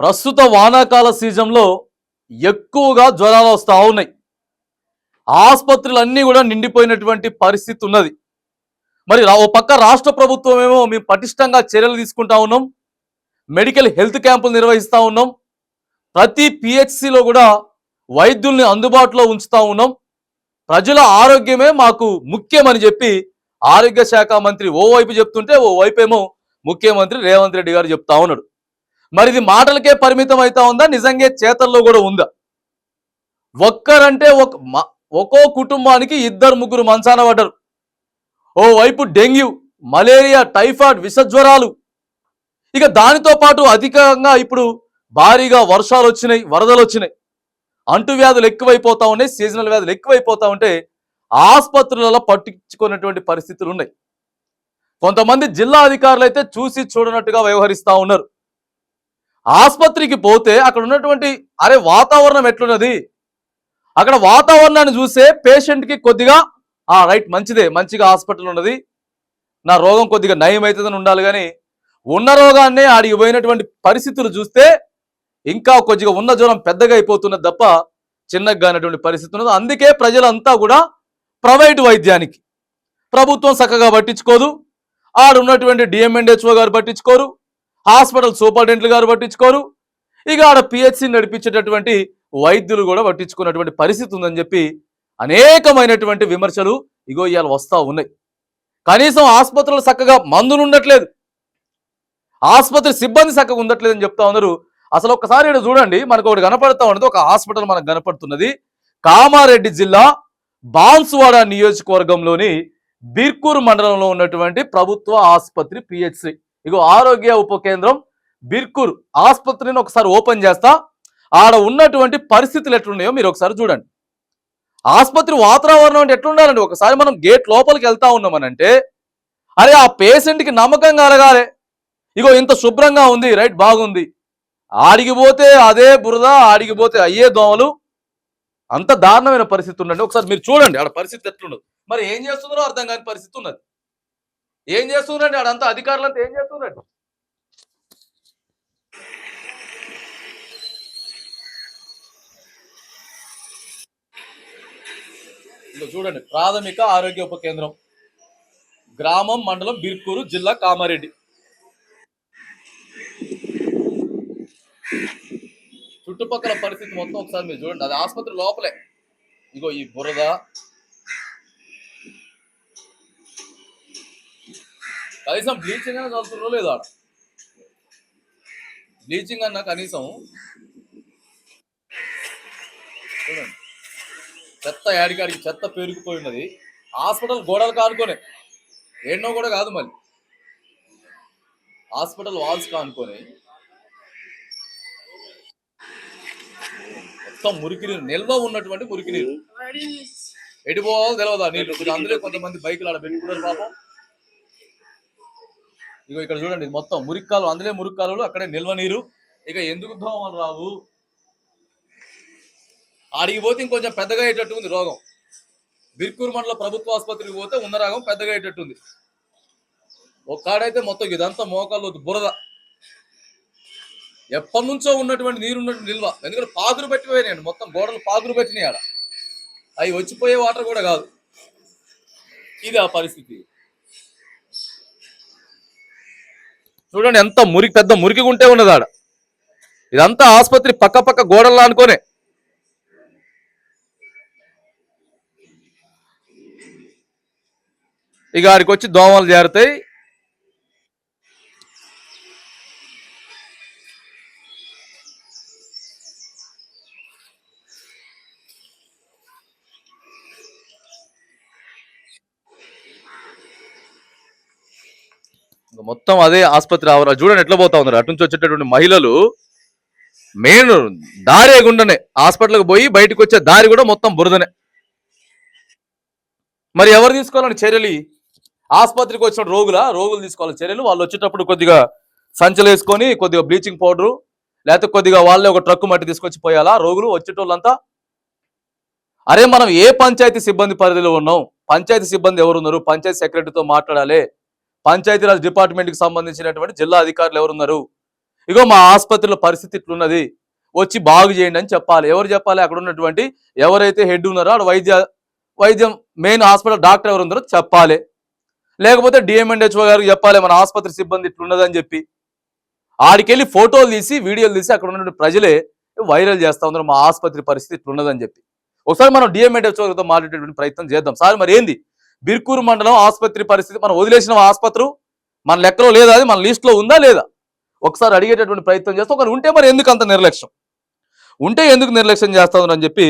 ప్రస్తుత వానాకాల సీజన్లో ఎక్కువగా జ్వరాలు వస్తూ ఉన్నాయి. ఆసుపత్రులు అన్నీ కూడా నిండిపోయినటువంటి పరిస్థితి ఉన్నది. మరి ఓ పక్క రాష్ట్ర ప్రభుత్వం ఏమో మేము పటిష్టంగా చర్యలు తీసుకుంటా ఉన్నాం. మెడికల్ హెల్త్ క్యాంపులు నిర్వహిస్తూ ఉన్నాం. ప్రతి పిహెచ్సిలో కూడా వైద్యుల్ని అందుబాటులో ఉంచుతూ ఉన్నాం. ప్రజల ఆరోగ్యమే మాకు ముఖ్యమని చెప్పి ఆరోగ్య శాఖ మంత్రి ఓవైపు చెప్తుంటే ఓ ఏమో ముఖ్యమంత్రి రేవంత్ రెడ్డి గారు చెప్తా ఉన్నాడు. మరి ఇది మాటలకే పరిమితం అవుతా ఉందా? నిజంగా చేతల్లో కూడా ఉందా? ఒక్కరంటే ఒక మ- ఒక్కో కుటుంబానికి ఇద్దరు ముగ్గురు మంచాన పడ్డరు. ఓ వైపు డెంగ్యూ మలేరియా టైఫాయిడ్ విషజ్వరాలు. ఇక దానితో పాటు అధికంగా ఇప్పుడు భారీగా వర్షాలు వచ్చినాయి వరదలు వచ్చినాయి. అంటువ్యాధులు ఎక్కువైపోతా ఉన్నాయి సీజనల్ వ్యాధులు ఎక్కువైపోతా ఉంటే ఆసుపత్రులలో పట్టించుకున్నటువంటి పరిస్థితులు ఉన్నాయి. కొంతమంది జిల్లా అధికారులు అయితే చూసి చూడనట్టుగా వ్యవహరిస్తూ ఉన్నారు. ఆసుపత్రికి పోతే అక్కడ ఉన్నటువంటి అరే వాతావరణం ఎట్లున్నది? అక్కడ వాతావరణాన్ని చూసే పేషెంట్కి కొద్దిగా ఆ రైట్ మంచిదే మంచిగా హాస్పిటల్ ఉన్నది. నా రోగం కొద్దిగా నయం అవుతుందని ఉండాలి కానీ ఉన్న రోగాన్నే ఆడికి పోయినటువంటి పరిస్థితులు చూస్తే ఇంకా కొద్దిగా ఉన్న జ్వరం పెద్దగా అయిపోతున్నది తప్ప చిన్నగా కానటువంటి పరిస్థితి ఉన్నది. అందుకే ప్రజలంతా కూడా ప్రైవేటు వైద్యానికి ప్రభుత్వం చక్కగా పట్టించుకోదు. ఆడున్నటువంటి డిఎంఎన్హెచ్ఓ గారు పట్టించుకోరు. హాస్పిటల్ సూపరింటెండెంట్లు గారు పట్టించుకోరు. ఇక ఆడ పిహెచ్సి నడిపించేటటువంటి వైద్యులు కూడా పట్టించుకున్నటువంటి పరిస్థితి ఉందని చెప్పి అనేకమైనటువంటి విమర్శలు ఇగో ఇవాళ వస్తూ ఉన్నాయి. కనీసం ఆసుపత్రులు చక్కగా మందులు ఉండట్లేదు. ఆసుపత్రి సిబ్బంది చక్కగా ఉండట్లేదు అని చెప్తా ఉన్నారు. అసలు ఒక్కసారి ఇక్కడ చూడండి మనకు ఒకటి కనపడతా ఉన్నది ఒక హాస్పిటల్ మనకు కనపడుతున్నది. కామారెడ్డి జిల్లా బాన్సువాడ నియోజకవర్గంలోని బిర్కూరు మండలంలో ఉన్నటువంటి ప్రభుత్వ ఆసుపత్రి పిహెచ్సి ఇగో ఆరోగ్య ఉప కేంద్రం బిర్కూర్ ఆసుపత్రిని ఒకసారి ఓపెన్ చేస్తా. ఆడ ఉన్నటువంటి పరిస్థితులు ఎట్లున్నాయో మీరు ఒకసారి చూడండి. ఆసుపత్రి వాతావరణం అంటే ఎట్లుండాలండి? ఒకసారి మనం గేట్ లోపలికి వెళ్తా ఉన్నామనంటే అరే ఆ పేషెంట్కి నమ్మకం కలగాలి. ఇగో ఇంత శుభ్రంగా ఉంది రైట్ బాగుంది. ఆడిగిపోతే అదే బురద ఆడిగిపోతే అయ్యే దోమలు. అంత దారుణమైన పరిస్థితి ఉండండి ఒకసారి మీరు చూడండి ఆడ పరిస్థితి ఎట్లుండదు మరి ఏం చేస్తుందో అర్థం కాని పరిస్థితి ఉన్నది. ఏం చేస్తున్నాడు ఆడంతా అధికారులంతా ఏం చేస్తున్నాడు? చూడండి ప్రాథమిక ఆరోగ్య ఉప కేంద్రం గ్రామం మండలం బిర్కూరు జిల్లా కామారెడ్డి. చుట్టుపక్కల పరిస్థితి మొత్తం ఒకసారి మీరు చూడండి అది ఆసుపత్రి లోపలే. ఇగో ఈ బురద కనీసం బ్లీచింగ్ అన్న చదువుతున్నో లేదు ఆడ. బ్లీచింగ్ అన్న కనీసం. చూడండి. చెత్త యాడికాడికి చెత్త పెరిగిపోయి ఉన్నది హాస్పిటల్ గోడలు కానుకోనే. ఎన్నో కూడా కాదు మళ్ళీ హాస్పిటల్ వాల్స్ కానుకొని. మొత్తం మురికి నీరు నిల్వ ఉన్నటువంటి మురికి నీరు ఎటు పోవాలో తెలియదా నీళ్ళు అందులో కొంతమంది బైకులు ఆడ పెట్టుకున్నారు పాపం. ఇగో ఇక్కడ చూడండి ఇది మొత్తం మురిక్కాలు అందులో మురిక్కాలు అక్కడే నిల్వ నీరు. ఇక ఎందుకు దోమలు రావు? ఆడికి పోతే ఇంకొంచెం పెద్దగా అయ్యేటట్టు ఉంది రోగం. బిర్కూర్ మండల ప్రభుత్వ ఆసుపత్రికి పోతే ఉన్న రోగం పెద్దగా అయ్యేటట్టు ఉంది. ఒక్కాడైతే మొత్తం ఇదంతా మోకాళ్ళు బురద. ఎప్పటి నుంచో ఉన్నటువంటి నీరు ఉన్నట్టు నిల్వ. ఎందుకంటే పాకురు పెట్టిపోయినాయండి మొత్తం గోడలు పాకురు పెట్టినాయి ఆడ. అవి వచ్చిపోయే వాటర్ కూడా కాదు. ఇది ఆ పరిస్థితి. చూడండి ఎంత మురికి పెద్ద మురికి ఉంటే ఉన్నది ఆడ. ఇదంతా ఆసుపత్రి పక్క పక్క గోడల్లా అనుకోనే. ఇక ఆడికి వచ్చి దోమలు చేరుతాయి మొత్తం అదే ఆసుపత్రి ఆవరణ. చూడండి ఎట్లా పోతా ఉన్నారు. అటు నుంచి వచ్చేటటువంటి మహిళలు మెయిన్ దారే గుండనే. హాస్పిటల్కి పోయి బయటకు వచ్చే దారి కూడా మొత్తం బురదనే. మరి ఎవరు తీసుకోవాలని చర్యలు? ఆసుపత్రికి వచ్చిన రోగుల? రోగులు తీసుకోవాలి చర్యలు? వాళ్ళు వచ్చేటప్పుడు కొద్దిగా సంచలు వేసుకొని కొద్దిగా బ్లీచింగ్ పౌడరు లేకపోతే కొద్దిగా వాళ్ళే ఒక ట్రక్కు మట్టి తీసుకొచ్చి పోయాలా? రోగులు వచ్చేటోళ్ళంతా? అరే మనం ఏ పంచాయతీ సిబ్బంది పరిధిలో ఉన్నాం? పంచాయతీ సిబ్బంది ఎవరున్నారు? పంచాయతీ సెక్రటరీతో మాట్లాడాలి. పంచాయతీరాజ్ డిపార్ట్మెంట్కి సంబంధించినటువంటి జిల్లా అధికారులు ఎవరున్నారు? ఇగో మా ఆసుపత్రిలో పరిస్థితి ఇట్లున్నది. వచ్చి బాగు చేయండి అని చెప్పాలి. ఎవరు చెప్పాలి? అక్కడ ఉన్నటువంటి ఎవరైతే హెడ్ ఉన్నారో ఆడ వైద్య వైద్యం మెయిన్ హాస్పిటల్ డాక్టర్ ఎవరు ఉన్నారో చెప్పాలి. లేకపోతే డిఎంఎన్హెచ్ఓ గారికి చెప్పాలి మన ఆసుపత్రి సిబ్బంది ఇట్లున్నదని చెప్పి. ఆడికెళ్ళి ఫోటోలు తీసి వీడియోలు తీసి అక్కడ ఉన్నటువంటి ప్రజలే వైరల్ చేస్తా ఉన్నారు. మా ఆసుపత్రి పరిస్థితి ఇట్లున్నదని చెప్పి. ఒకసారి మనం డిఎంఎన్హెచ్ఓ గారితో మాట్లాడేటువంటి ప్రయత్నం చేద్దాం. సార్ మరి ఏంది? బిర్కూరు మండలం ఆసుపత్రి పరిస్థితి మనం వదిలేసిన ఆసుపత్రి మన లెక్కలో లేదా అది మన లిస్ట్లో ఉందా లేదా? ఒకసారి అడిగేటటువంటి ప్రయత్నం చేస్తాం ఒకరు ఉంటే మరి ఎందుకు అంత నిర్లక్ష్యం? ఉంటే ఎందుకు నిర్లక్ష్యం చేస్తా అని చెప్పి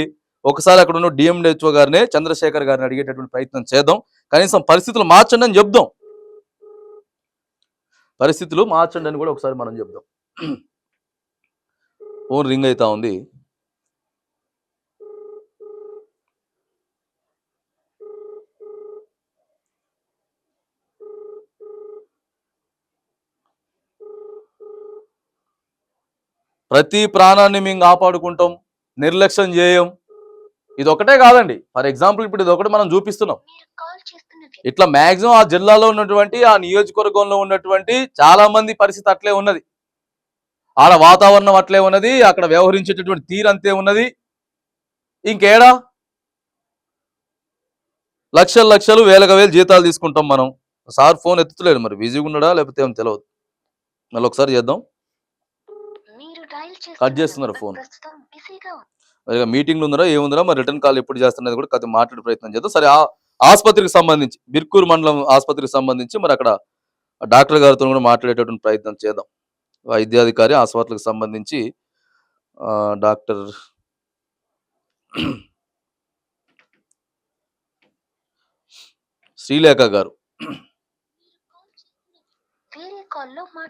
ఒకసారి అక్కడ ఉన్న డిఎండిహెచ్ఓ గారిని చంద్రశేఖర్ గారిని అడిగేటటువంటి ప్రయత్నం చేద్దాం. కనీసం పరిస్థితులు మార్చండి అని చెప్దాం. పరిస్థితులు మార్చండి అని కూడా ఒకసారి మనం చెప్దాం. ఫోన్ రింగ్ అవుతా ఉంది. ప్రతి ప్రాణాన్ని మేము కాపాడుకుంటాం నిర్లక్ష్యం చేయం. ఇది ఒకటే కాదండి. ఫర్ ఎగ్జాంపుల్ ఇప్పుడు ఇది ఒకటి మనం చూపిస్తున్నాం. ఇట్లా మాక్సిమం ఆ జిల్లాలో ఉన్నటువంటి ఆ నియోజకవర్గంలో ఉన్నటువంటి చాలా మంది పరిస్థితి అట్లే ఉన్నది. ఆడ వాతావరణం అట్లే ఉన్నది అక్కడ వ్యవహరించేటటువంటి తీరు అంతే ఉన్నది. ఇంకేడా? లక్షలు లక్షలు వేలకు వేలు జీతాలు తీసుకుంటాం మనం. సార్ ఫోన్ ఎత్తుతలేడు మరి. బిజీగా ఉన్నాడా లేకపోతే ఏమో తెలియదు మళ్ళీ ఒకసారి చేద్దాం. కట్ చేస్తున్నారు ఫోన్. మరి మీటింగ్లు ఉందరా ఏముందరా? మరి రిటర్న్ కాల్ ఎప్పుడు చేస్తున్నది కూడా కథ మాట్లాడే ప్రయత్నం చేద్దాం. సరే ఆసుపత్రికి సంబంధించి బిర్కూరు మండలం ఆసుపత్రికి సంబంధించి మరి అక్కడ డాక్టర్ గారితో కూడా మాట్లాడేటటువంటి ప్రయత్నం చేద్దాం. వైద్యాధికారి ఆసుపత్రికి సంబంధించి డాక్టర్ శ్రీలేఖ గారు.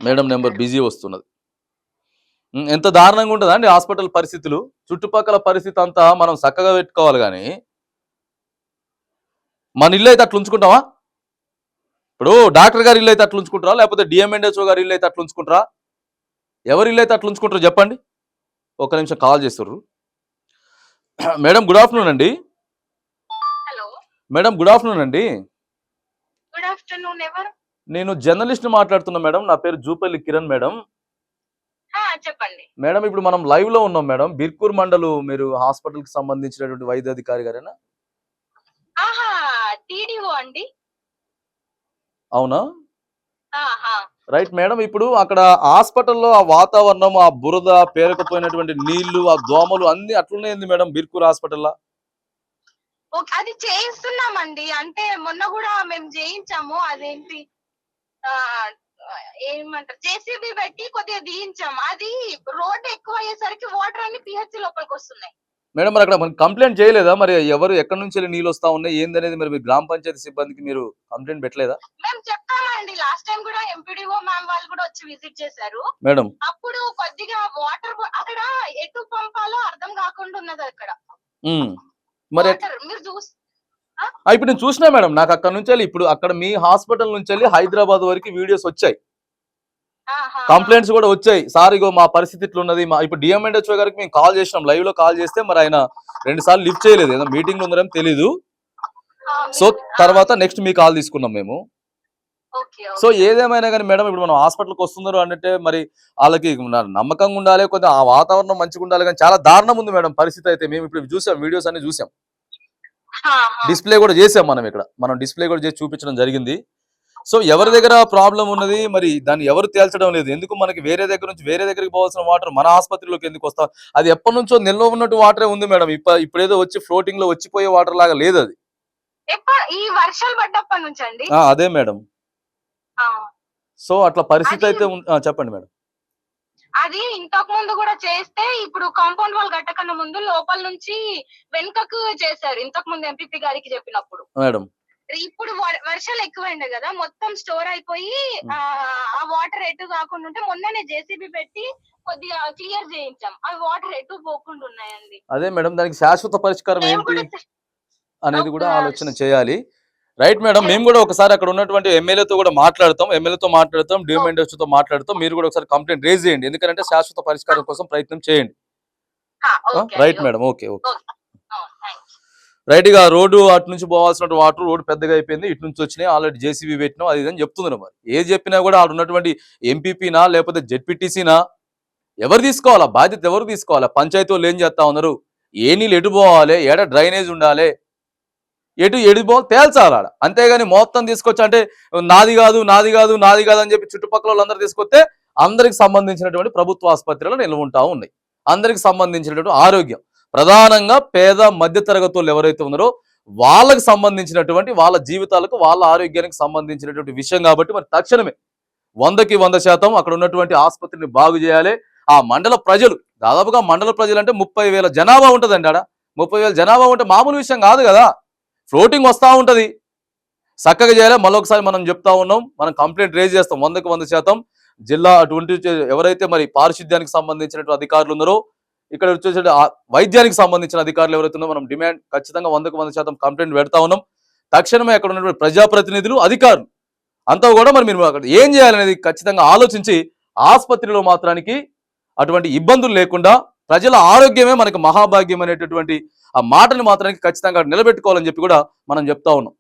మేడం నెంబర్ బిజీ వస్తున్నది. ఎంత దారుణంగా ఉంటుందా అండి హాస్పిటల్ పరిస్థితులు? చుట్టుపక్కల పరిస్థితి అంతా మనం చక్కగా పెట్టుకోవాలి కానీ. మన ఇల్లు అయితే అట్లా ఉంచుకుంటామా? ఇప్పుడు డాక్టర్ గారి ఇల్లు అయితే అట్లా ఉంచుకుంటారా? లేకపోతే డిఎంఎన్హెచ్ఓ గారి ఇల్లు అయితే అట్లా ఉంచుకుంటారా? ఎవరి ఇల్లు అయితే అట్లా ఉంచుకుంటారో చెప్పండి. ఒక నిమిషం కాల్ చేస్తుర్రు. మేడం గుడ్ ఆఫ్టర్నూన్ అండి. మేడం గుడ్ ఆఫ్టర్నూన్ అండి. నేను జర్నలిస్ట్ మాట్లాడుతున్నా మేడం. నా పేరు జూపల్లి కిరణ్ మేడం. చెప్పండి. మేడం ఇప్పుడు మనం లైవ్లో ఉన్నాం మేడం. బిర్కూర్ మండలు మీరు హాస్పిటల్కి సంబంధించినటువంటి వైద్య అధికారి గారేనా? ఆహా టీడీఓ అండి. అవునా? రైట్ మేడం ఇప్పుడు అక్కడ హాస్పిటల్లో ఆ వాతావరణం ఆ బురద పేరుకుపోయినటువంటి నీళ్ళు ఆ దోమలు అన్ని అట్లున్నాయింది మేడం బిర్కూర్ హాస్పిటల్లో? ఓకే అది చేయిస్తున్నామండి. అంటే మొన్న కూడా మేము చేయించాము. అదేంటి? ఏమంటారు? జేసీబీ పెట్టి కొద్దిగా తీయించాము అది రోడ్ ఎక్కువ అయ్యేసరికి వాటర్ అన్ని పిహెచ్ లోపలికి వస్తున్నాయి. మేడం మరి అక్కడ మనం కంప్లైంట్ చేయలేదా? మరి ఎవరు ఎక్కడి నుంచి వెళ్ళి నీళ్ళు వస్తా ఉన్నాయి? ఏందనేది మరి మీరు గ్రామ పంచాయతీ సిబ్బందికి మీరు కంప్లైంట్ పెట్టలేదా? మేము చెప్పామండి లాస్ట్ టైం కూడా ఎంపీడీఓ మ్యామ్ వాళ్ళు కూడా వచ్చి విజిట్ చేశారు. మేడం. అప్పుడు కొద్దిగా వాటర్ అక్కడ ఎటు పంపాలో అర్థం కాకుండా ఉన్నది అక్కడ. మరి మీరు చూసి ఆ, ఇప్పుడు నేను చూసినా మేడం నాకు అక్కడ నుంచి వెళ్ళి ఇప్పుడు అక్కడ మీ హాస్పిటల్ నుంచి వెళ్ళి హైదరాబాద్ వరకు వీడియోస్ వచ్చాయి. కంప్లైంట్స్ కూడా వచ్చాయి. సార్ ఇగో మా పరిస్థితి ఇట్లున్నది మా ఇప్పుడు డిఎంఎన్హెచ్ఓ గారికి మేము కాల్ చేసినాం లైవ్లో కాల్ చేస్తే మరి ఆయన రెండు సార్లు లిఫ్ట్ చేయలేదు. ఏదో మీటింగ్లో ఉందని తెలీదు సో తర్వాత నెక్స్ట్ మీ కాల్ తీసుకున్నాం మేము. సో ఏదేమైనా కానీ మేడం ఇప్పుడు మనం హాస్పిటల్కి వస్తున్నారు అంటే మరి వాళ్ళకి నమ్మకంగా ఉండాలి కొంచెం ఆ వాతావరణం మంచిగా ఉండాలి కానీ చాలా దారుణం ఉంది మేడం పరిస్థితి అయితే. మేము ఇప్పుడు చూసాం వీడియోస్ అన్ని చూసాం. డిస్ప్లే కూడా చేసాం మనం ఇక్కడ. మనం డిస్ప్లే కూడా చేసి చూపించడం జరిగింది. సో ఎవరి దగ్గర ప్రాబ్లం ఉన్నది? మరి దాన్ని ఎవరు తేల్చడం లేదు. ఎందుకు మనకి వేరే దగ్గర నుంచి వేరే దగ్గరికి పోవాల్సిన వాటర్ మన ఆసుపత్రిలోకి ఎందుకు వస్తా? అది ఎప్పటి నుంచో నిల్వ ఉన్నట్టు వాటరే ఉంది మేడం. ఇప్ప ఇప్పుడేదో వచ్చి ఫ్లోటింగ్లో వచ్చిపోయే వాటర్ లాగా లేదు అది. ఎప్ప- ఈ వర్షాలు పడ్డప్పటి నుంచి అండి ఆ, అదే మేడం. సో అట్లా పరిస్థితి అయితే చెప్పండి మేడం. అది ఇంతకు ముందు కూడా చేస్తే ఇప్పుడు కాంపౌండ్ వాల్ కట్టకన్నా ముందు లోపల నుంచి వెనుకకు చేశారు. ఇంతకు ముందు ఎంపీపీ గారికి చెప్పినప్పుడు. మేడం. ఇప్పుడు వర్షాలు ఎక్కువైంది కదా మొత్తం స్టోర్ అయిపోయి ఆ వాటర్ ఎటు కాకుండా ఉంటే మొన్ననే జేసీబీ పెట్టి కొద్దిగా క్లియర్ చేయించాం. ఆ వాటర్ ఎటు పోకుండా ఉన్నాయండి. అదే మేడం దానికి శాశ్వత పరిష్కారం ఏంటి అనేది కూడా ఆలోచన చేయాలి. రైట్ మేడం మేము కూడా ఒకసారి అక్కడ ఉన్నటువంటి ఎమ్మెల్యేతో కూడా మాట్లాడతాం. ఎమ్మెల్యేతో మాట్లాడతాం డిఎంఎండెస్తో మాట్లాడతాం. మీరు కూడా ఒకసారి కంప్లైంట్ రేజ్ చేయండి. ఎందుకంటే శాశ్వత పరిష్కారం కోసం ప్రయత్నం చేయండి. Right madam okay okay. రైట్గా road అటు నుంచి పోవాల్సిన వాటర్ రోడ్డు పెద్దగా అయిపోయింది. ఇటు నుంచి వచ్చినాయి. ఆల్రెడీ జేసీబీ పెట్టినాం. అది ఇది అని చెప్తున్నారు మరి. ఏది చెప్పినా కూడా ఆడ ఉన్నటువంటి ఎంపీపీనా లేకపోతే జెడ్పీటీసీనా ఎవరు తీసుకోవాలా? బాధ్యత ఎవరు తీసుకోవాలా? పంచాయతీ వాళ్ళు ఏం చేస్తా ఉన్నారు? ఏ నీళ్ళు ఎటు పోవాలి? ఏడ డ్రైనేజ్ ఉండాలి? ఎటు ఎటు పోవాలి తేల్చాలి ఆడ అంతేగాని మొత్తం తీసుకొచ్చి అంటే నాది కాదు నాది కాదు నాది కాదు అని చెప్పి చుట్టుపక్కల వాళ్ళందరూ తీసుకొస్తే అందరికి సంబంధించినటువంటి ప్రభుత్వ ఆసుపత్రులు నిల్వ ఉంటా ఉన్నాయి. అందరికి సంబంధించినటువంటి ఆరోగ్యం. ప్రధానంగా పేద మధ్య వాళ్ళు ఎవరైతే ఉన్నారో వాళ్ళకి సంబంధించినటువంటి వాళ్ళ జీవితాలకు వాళ్ళ ఆరోగ్యానికి సంబంధించినటువంటి విషయం కాబట్టి మరి తక్షణమే వందకి వంద శాతం అక్కడ ఉన్నటువంటి ఆసుపత్రిని బాగు చేయాలి. ఆ మండల ప్రజలు దాదాపుగా మండల ప్రజలు అంటే ముప్పై వేల జనాభా ఉంటుందండి ఆడ. ముప్పై వేల జనాభా ఉంటే మామూలు విషయం కాదు కదా. ఫ్లోటింగ్ వస్తూ ఉంటుంది. చక్కగా చేయాలి. మళ్ళొకసారి మనం చెప్తా ఉన్నాం. మనం కంప్లైంట్ రేజ్ చేస్తాం. వందకు వంద శాతం. జిల్లా అటువంటి ఎవరైతే మరి పారిశుద్ధ్యానికి సంబంధించినటువంటి అధికారులు ఉన్నారో ఇక్కడ వచ్చేసి వైద్యానికి సంబంధించిన అధికారులు ఎవరైతే ఉన్నారో మనం డిమాండ్ ఖచ్చితంగా వందకు వంద శాతం కంప్లైంట్ పెడతా ఉన్నాం. తక్షణమే అక్కడ ఉన్నటువంటి ప్రజాప్రతినిధులు అధికారులు అంతా కూడా మరి మీరు అక్కడ ఏం చేయాలనేది ఖచ్చితంగా ఆలోచించి ఆసుపత్రిలో మాత్రానికి అటువంటి ఇబ్బందులు లేకుండా ప్రజల ఆరోగ్యమే మనకు మహాభాగ్యం అనేటటువంటి ఆ మాటని మాత్రానికి ఖచ్చితంగా నిలబెట్టుకోవాలని చెప్పి కూడా మనం చెప్తా ఉన్నాం.